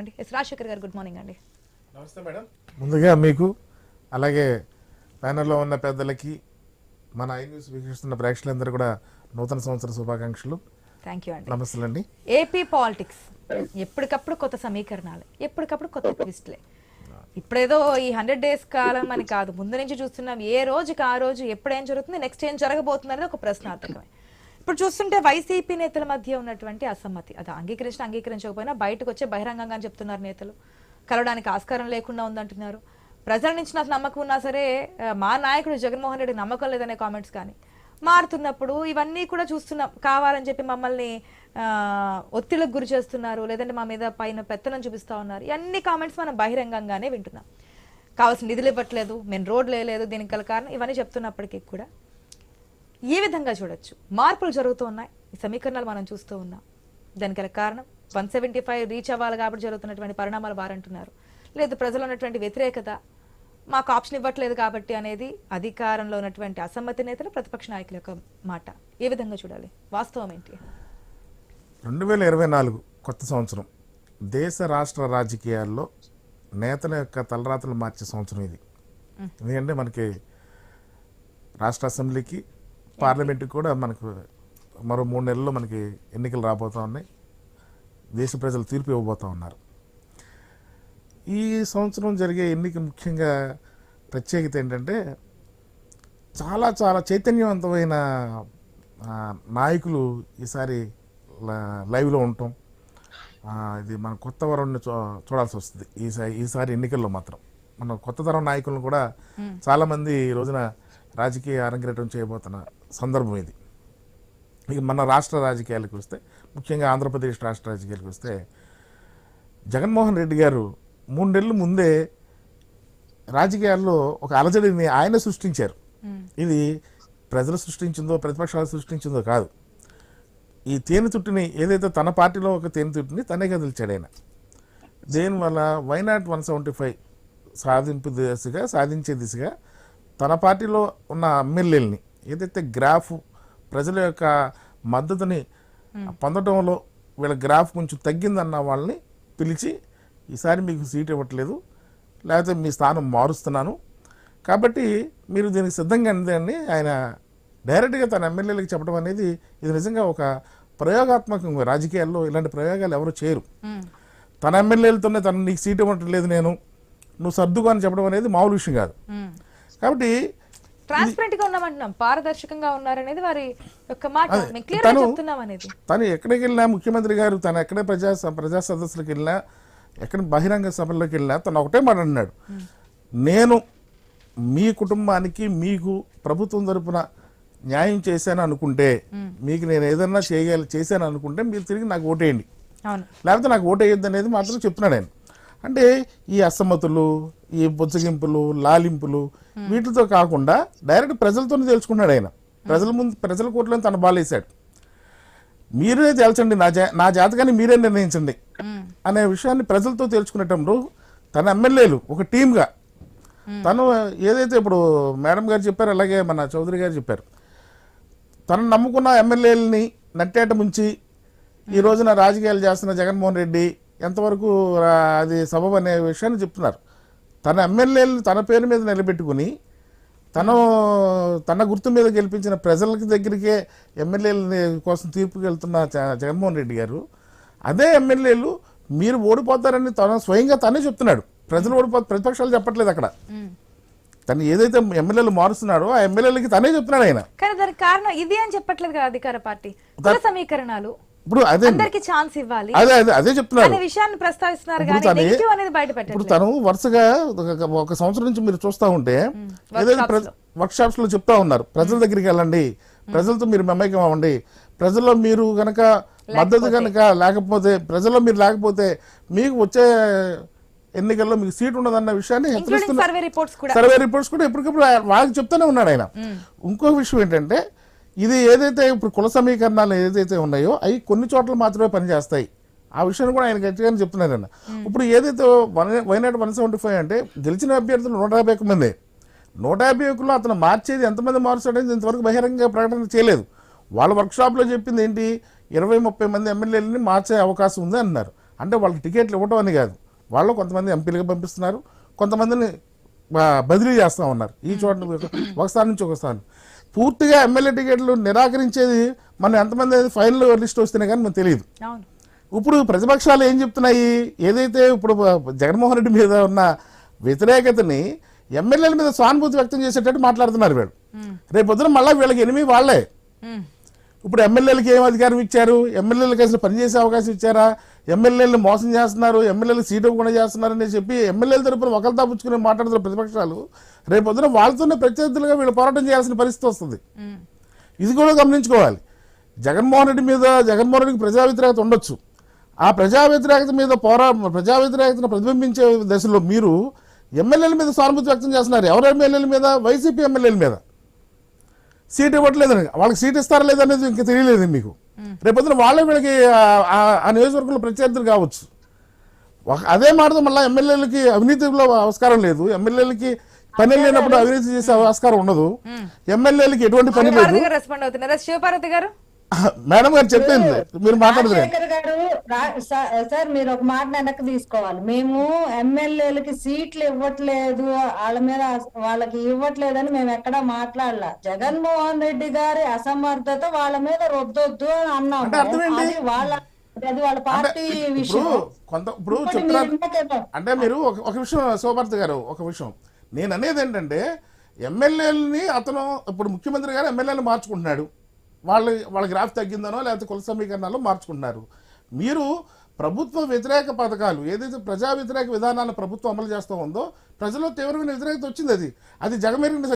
అండి ఎస్ రాజశేఖర్ గారు good morning అండి. నమస్తే మేడం. ముందుగా మీకు అలాగే ప్యానెల్లో ఉన్న పెద్దలకి మన ఐ న్యూస్ వీక్షిస్తున్న ప్రేక్షకులందరూ కూడా నూతన సంవత్సర శుభాకాంక్షలు. థ్యాంక్ యూ అండి. నమస్తే అండి ఏపీ పాలిటిక్స్ ఎప్పటికప్పుడు కొత్త సమీకరణాలు ఎప్పటికప్పుడు కొత్త ట్విస్ట్లే. ఇప్పుడేదో ఈ హండ్రెడ్ డేస్ కాలం అని కాదు. ముందు నుంచి చూస్తున్నాం ఏ రోజుకి ఆ రోజు ఎప్పుడు ఏం జరుగుతుంది నెక్స్ట్ ఏం జరగబోతుంది అనేది ఒక ప్రశ్నార్థకమే. ఇప్పుడు చూస్తుంటే వైసీపీ నేతల మధ్య ఉన్నటువంటి అసమ్మతి. అది అంగీకరించిన అంగీకరించకపోయినా బయటకు వచ్చే బహిరంగంగా అని చెప్తున్నారు నేతలు. కలవడానికి ఆస్కారం లేకుండా ఉందంటున్నారు. ప్రజల నుంచి నాకు నమ్మకం ఉన్నా సరే మా నాయకుడు జగన్మోహన్ రెడ్డి నమ్మకం లేదనే కామెంట్స్ కానీ మారుతున్నప్పుడు ఇవన్నీ కూడా చూస్తున్నాం. కావాలని చెప్పి మమ్మల్ని ఒత్తిడికి గురి చేస్తున్నారు లేదంటే మా మీద పైన పెత్తనం చూపిస్తా ఉన్నారు. ఇవన్నీ కామెంట్స్ మనం బహిరంగంగానే వింటున్నాం. కావాల్సిన నిధులు ఇవ్వట్లేదు మేము రోడ్లు వేయలేదు దీనికి గల కారణం ఇవన్నీ చెప్తున్నప్పటికీ కూడా ఏ విధంగా చూడొచ్చు? మార్పులు జరుగుతూ ఉన్నాయి. ఈ సమీకరణాలు మనం చూస్తూ ఉన్నాం. దానికి గల కారణం వన్ సెవెంటీ ఫైవ్ రీచ్ అవ్వాలి కాబట్టి జరుగుతున్నటువంటి పరిణామాలు వారంటున్నారు లేదు ప్రజలు ఉన్నటువంటి వ్యతిరేకత మాకు ఆప్షన్ ఇవ్వట్లేదు కాబట్టి అనేది అధికారంలో ఉన్నటువంటి అసమ్మతి నేతలు ప్రతిపక్ష నాయకుల యొక్క మాట. ఏ విధంగా చూడాలి? వాస్తవం ఏంటి? రెండు వేల ఇరవై నాలుగు కొత్త సంవత్సరం. దేశ రాష్ట్ర రాజకీయాల్లో నేతల యొక్క తలరాతలు మార్చే సంవత్సరం ఇది. ఎందుకంటే మనకి రాష్ట్ర అసెంబ్లీకి పార్లమెంట్కి కూడా మనకు మరో మూడు నెలల్లో మనకి ఎన్నికలు రాబోతూ ఉన్నాయి. దేశ ప్రజలు తీర్పు ఇవ్వబోతూ ఉన్నారు. ఈ సంవత్సరం జరిగే ఎన్నిక ముఖ్యంగా ప్రత్యేకత ఏంటంటే చాలా చాలా చైతన్యవంతమైన నాయకులు ఈసారి ల- లైవ్లో ఉండటం ఇది మన కొత్త వరంని చూ చూడాల్సి వస్తుంది. ఈసారి ఈసారి ఎన్నికల్లో మాత్రం. మన కొత్త తరం నాయకులను కూడా చాలామంది ఈ రోజున రాజకీయ అరంగేటం చేయబోతున్న సందర్భం ఇది. ఇక మన రాష్ట్ర రాజకీయాలకు వస్తే ముఖ్యంగా ఆంధ్రప్రదేశ్ రాష్ట్ర రాజకీయాలకు వస్తే జగన్మోహన్ రెడ్డి గారు మూడు నెలల ముందే రాజకీయాల్లో ఒక అలజడిని ఆయన సృష్టించారు. ఇది ప్రజలు సృష్టించిందో ప్రతిపక్షాలు సృష్టించిందో కాదు. ఈ తేనె తుట్టిని ఏదైతే తన పార్టీలో ఒక తేనె తుట్టిని తనే కదిల్చాడు ఆయన. దేనివల్ల వైనాట్ వన్ సెవెంటీ ఫైవ్ సాధింపు దిశగా సాధించే దిశగా తన పార్టీలో ఉన్న ఎమ్మెల్యేలని ఏదైతే గ్రాఫ్ ప్రజల యొక్క మద్దతుని పొందడంలో వీళ్ళ గ్రాఫ్ కొంచెం తగ్గిందన్న వాళ్ళని పిలిచి ఈసారి మీకు సీట్ ఇవ్వట్లేదు లేకపోతే మీ స్థానం మారుస్తున్నాను. కాబట్టి మీరు దీనికి సిద్ధంగా అందని ఆయన డైరెక్ట్గా తన ఎమ్మెల్యేలకు చెప్పడం అనేది ఇది నిజంగా ఒక ప్రయోగాత్మకంగా రాజకీయాల్లో ఇలాంటి ప్రయోగాలు ఎవరు చేయరు. తన ఎమ్మెల్యేలతోనే తను నీకు సీట్ ఇవ్వట్లేదు నేను నువ్వు సర్దుకో అని చెప్పడం అనేది మామూలు విషయం కాదు. కాబట్టి ట్రాన్స్పరెంట్గా ఉన్నామంటున్నాం. పారదర్శకంగా ఉన్నారనేది వారి యొక్క మాట. మేము క్లియర్గా చెప్తున్నాం అనేది. తను ఎక్కడికి వెళ్ళినా ముఖ్యమంత్రి గారు తను ఎక్కడే ప్రజా ప్రజా సదస్సులకు వెళ్ళినా ఎక్కడ బహిరంగ సభల్లోకి వెళ్ళినా తను ఒకటే మాట అన్నాడు. నేను మీ కుటుంబానికి మీకు ప్రభుత్వం తరపున న్యాయం చేశాను అనుకుంటే మీకు నేను ఏదన్నా చేయగల చేశాను అనుకుంటే మీరు తిరిగి నాకు ఓటేయండి. లేకపోతే నాకు ఓటేయద్దు అనేది మాత్రం చెప్తున్నాడు ఆయన అంటే ఈ అసమ్మతులు ఈ బుచ్చగింపులు లాలింపులు వీటితో కాకుండా డైరెక్ట్ ప్రజలతోనే తెలుసుకున్నాడు ఆయన. ప్రజల ముందు ప్రజల కోట్లను తన బాలేశాడు మీరే తేల్చండి నా జా నా జాతకాన్ని మీరే నిర్ణయించండి అనే విషయాన్ని ప్రజలతో తెలుసుకునేటప్పుడు తన ఎమ్మెల్యేలు ఒక టీమ్గా తను ఏదైతే ఇప్పుడు మేడం గారు చెప్పారు అలాగే మన చౌదరి గారు చెప్పారు. తను నమ్ముకున్న ఎమ్మెల్యేలని నట్టేట ముంచి ఈ రోజున రాజకీయాలు చేస్తున్న జగన్మోహన్ రెడ్డి ఎంతవరకు అది సబబు అనే విషయాన్ని చెప్తున్నారు. తన ఎమ్మెల్యేలు తన పేరు మీద నిలబెట్టుకుని తను తన గుర్తు మీద గెలిపించిన ప్రజలకి దగ్గరికే ఎమ్మెల్యేల కోసం తీర్పుకి వెళ్తున్న జగన్మోహన్ రెడ్డి గారు అదే ఎమ్మెల్యేలు మీరు ఓడిపోతారని తను స్వయంగా తనే చెప్తున్నాడు. ప్రజలు ఓడిపో ప్రతిపక్షాలు చెప్పట్లేదు అక్కడ. తను ఏదైతే ఎమ్మెల్యేలు మారుస్తున్నాడో ఆ ఎమ్మెల్యేలకి తనే చెప్తున్నాడు ఆయన. కానీ దానికి కారణం ఇది అని చెప్పట్లేదు కదా అధికార పార్టీ. సమీకరణాలు. ఇప్పుడు అదే అందరికి ఛాన్స్ ఇవ్వాలి. అదే అదే అదే చెప్తున్నాడు అనే విషయాన్ని ప్రస్తావిస్తున్నారు ఇప్పుడు కానీ తనే- నెగిటివ్ అనేది బయట ఇప్పుడు పెట్టట్లేదు తను వరుసగా ఒక- సంవత్సరం నుంచి మీరు చూస్తా ఉంటే ఏదైతే వర్క్ షాప్స్లో. చెప్తా ఉన్నారు. ప్రజల దగ్గరికి వెళ్ళండి. ప్రజలతో మీరు మమేకం అవ్వండి. ప్రజల్లో మీరు గనక మద్దతు గనక లేకపోతే ప్రజల్లో మీరు లేకపోతే మీకు వచ్చే ఎన్నికల్లో మీకు సీట్ ఉండదన్న విషయాన్ని సర్వే రిపోర్ట్స్ కూడా. సర్వే రిపోర్ట్స్ కూడా ఎప్పటికప్పుడు వాళ్ళకి చెప్తూనే ఉన్నాడు ఆయన. ఇంకో విషయం ఏంటంటే ఇది ఏదైతే ఇప్పుడు కుల సమీకరణాలు ఏదైతే ఉన్నాయో అవి కొన్ని చోట్ల మాత్రమే పనిచేస్తాయి. ఆ విషయాన్ని కూడా ఆయన గట్టిగానే చెప్తున్నారు ఆయన. ఇప్పుడు ఏదైతే వన్ వైనాడు వన్ సెవెంటీ ఫైవ్ అంటే గెలిచిన అభ్యర్థులు నూట యాభై ఒక్క మంది. నూట యాభై ఒక్కలో అతను మార్చేది ఎంతమంది మార్చాడని ఇంతవరకు బహిరంగ ప్రకటన చేయలేదు. వాళ్ళ వర్క్షాప్లో చెప్పింది ఏంటి? ఇరవై ముప్పై మంది ఎమ్మెల్యేలని మార్చే అవకాశం ఉంది అన్నారు. అంటే వాళ్ళకి టికెట్లు ఇవ్వటం అని కాదు. వాళ్ళు కొంతమంది ఎంపీలుగా పంపిస్తున్నారు. కొంతమందిని బదిలీ చేస్తూ ఉన్నారు. ఈ చోట ఒక స్థానం నుంచి ఒక స్థానం. పూర్తిగా ఎమ్మెల్యే టికెట్లు నిరాకరించేది మనం ఎంతమంది ఫైనల్ లిస్ట్ వస్తేనే కానీ మనకు తెలియదు. ఇప్పుడు ప్రతిపక్షాలు ఏం చెప్తున్నాయి? ఏదైతే ఇప్పుడు జగన్మోహన్ రెడ్డి మీద ఉన్న వ్యతిరేకతని ఎమ్మెల్యేల మీద సానుభూతి వ్యక్తం చేసేటట్టు మాట్లాడుతున్నారు వీళ్ళు. రేపు పొద్దున మళ్ళీ వీళ్ళకి ఎనిమిది వాళ్ళే. ఇప్పుడు ఎమ్మెల్యేలకు ఏం అధికారం ఇచ్చారు? ఎమ్మెల్యేలకు అసలు పనిచేసే అవకాశం ఇచ్చారా? ఎమ్మెల్యేలను మోసం చేస్తున్నారు ఎమ్మెల్యేలకు సీట్ ఇవ్వకుండా చేస్తున్నారని చెప్పి ఎమ్మెల్యేల తరపున ఒకరు తప్పించుకుని మాట్లాడుతున్న ప్రతిపక్షాలు రేపు పొద్దున వాళ్ళతోనే ప్రత్యర్థులుగా వీళ్ళు పోరాటం చేయాల్సిన పరిస్థితి వస్తుంది. ఇది కూడా గమనించుకోవాలి. జగన్మోహన్ రెడ్డి మీద జగన్మోహన్ రెడ్డికి ప్రజా వ్యతిరేకత ఉండొచ్చు. ఆ ప్రజా వ్యతిరేకత మీద పోరా ప్రజా వ్యతిరేకతను ప్రతిబింబించే దశలో మీరు ఎమ్మెల్యేల మీద సానుభూతి వ్యక్తం చేస్తున్నారు. ఎవరు ఎమ్మెల్యేల మీద? వైసీపీ ఎమ్మెల్యేల మీద. సీట్ ఇవ్వట్లేదని. వాళ్ళకి సీట్ ఇస్తారా లేదనేది ఇంకా తెలియలేదు మీకు. రేపొద్దున వాళ్ళే వీళ్ళకి ఆ- నియోజకవర్గంలో ప్రత్యర్థులు కావచ్చు. అదే మాటతో మళ్ళీ ఎమ్మెల్యేలకి అవినీతిలో ఆస్కారం లేదు. ఎమ్మెల్యేలకి పని లేనప్పుడు అవినీతి చేసే ఆస్కారం ఉండదు. ఎమ్మెల్యేలకి ఎటువంటి పని లేదు. శివపార్వతి గారు రెస్పాండ్ అవుతున్నారా. శివపార్వతి గారు? మేడం గారు చెప్పింది. మీరు మాట్లాడదు సార్ మీరు ఒక మాట వెనక్కి తీసుకోవాలి. మేము ఎమ్మెల్యేలకి సీట్లు ఇవ్వట్లేదు. వాళ్ళ మీద వాళ్ళకి ఇవ్వట్లేదని మేము ఎక్కడా మాట్లాడలా. జగన్మోహన్ రెడ్డి గారి అసమర్థత వాళ్ళ మీద రుద్దొద్దు అని? అది వాళ్ళ అది వాళ్ళ పార్టీ విషయం. కొంత ఇప్పుడు అంటే మీరు ఒక ఒక విషయం శోభారతి గారు ఒక విషయం. నేను అనేది ఏంటంటే ఎమ్మెల్యేలని అతను ఇప్పుడు ముఖ్యమంత్రి గారు ఎమ్మెల్యేలు మార్చుకుంటున్నాడు. వాళ్ళ వాళ్ళ గ్రాఫ్ తగ్గిందనో లేకపోతే కుల సమీకరణాలు మార్చుకుంటున్నారు. మీరు ప్రభుత్వ వ్యతిరేక పథకాలు ఏదైతే ప్రజా వ్యతిరేక విధానాలను ప్రభుత్వం అమలు చేస్తూ ఉందో ప్రజల్లో తీవ్రమైన వ్యతిరేకత వచ్చింది అది. అది జగమెరిగిన